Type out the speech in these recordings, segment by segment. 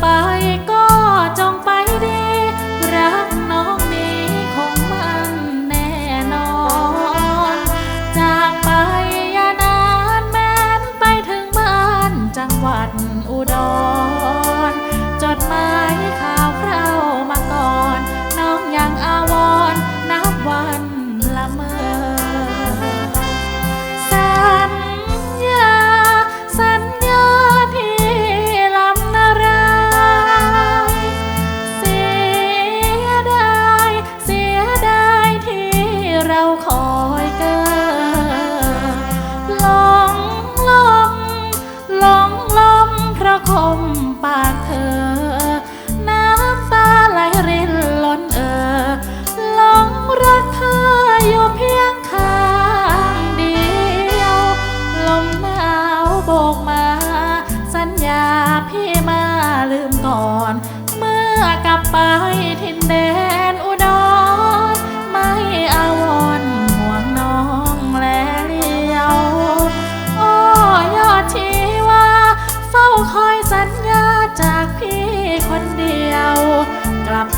ไปก็จงไปดี รักน้องนี้คงมันแน่นอน จากไปยานานแม้นไปถึงบ้านจังหวัดอุดร จดหมาย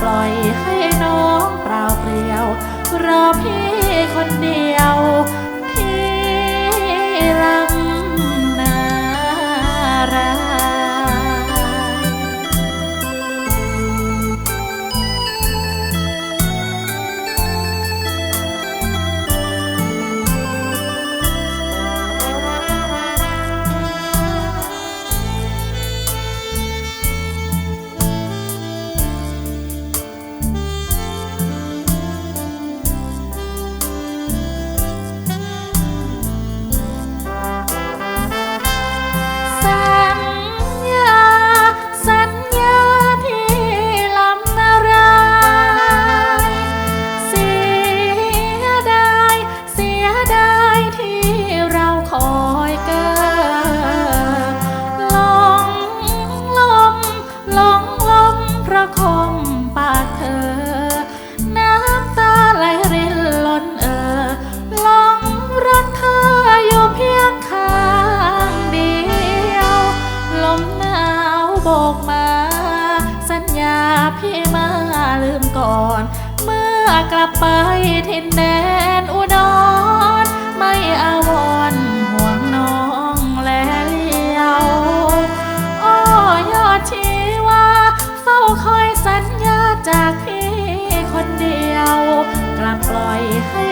ปล่อยให้น้องเปล่าเปลี่ยวรอพี่คนเดียว มก่อน เมื่อกลับไปทินแดนอุดรไม่อาวรห่วงน้องแลเลี้ยวโอ้ยอดชีวาเฝ้าคอยสัญญาจากพี่คนเดียว กลับปล่อยให้